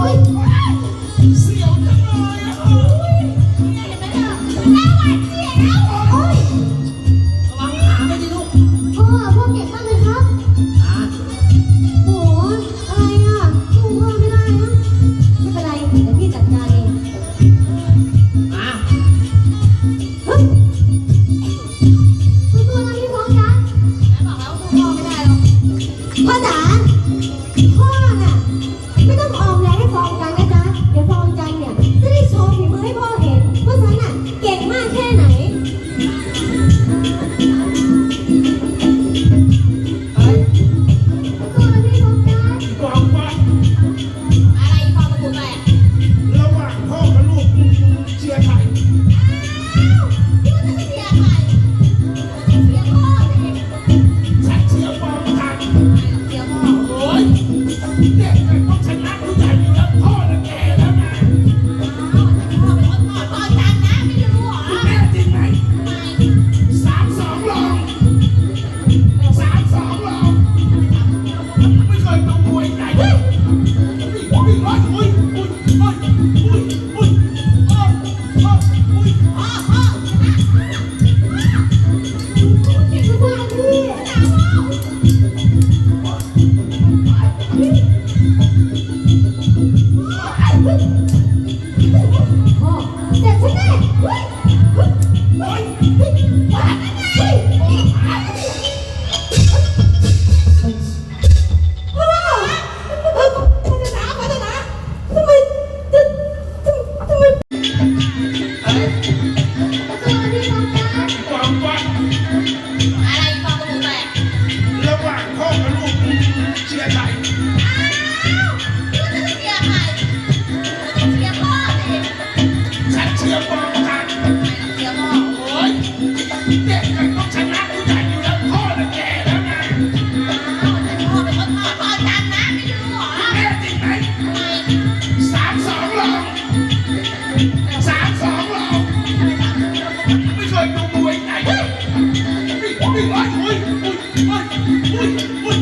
อ้ย นี่วะอุ้ยอุ้ย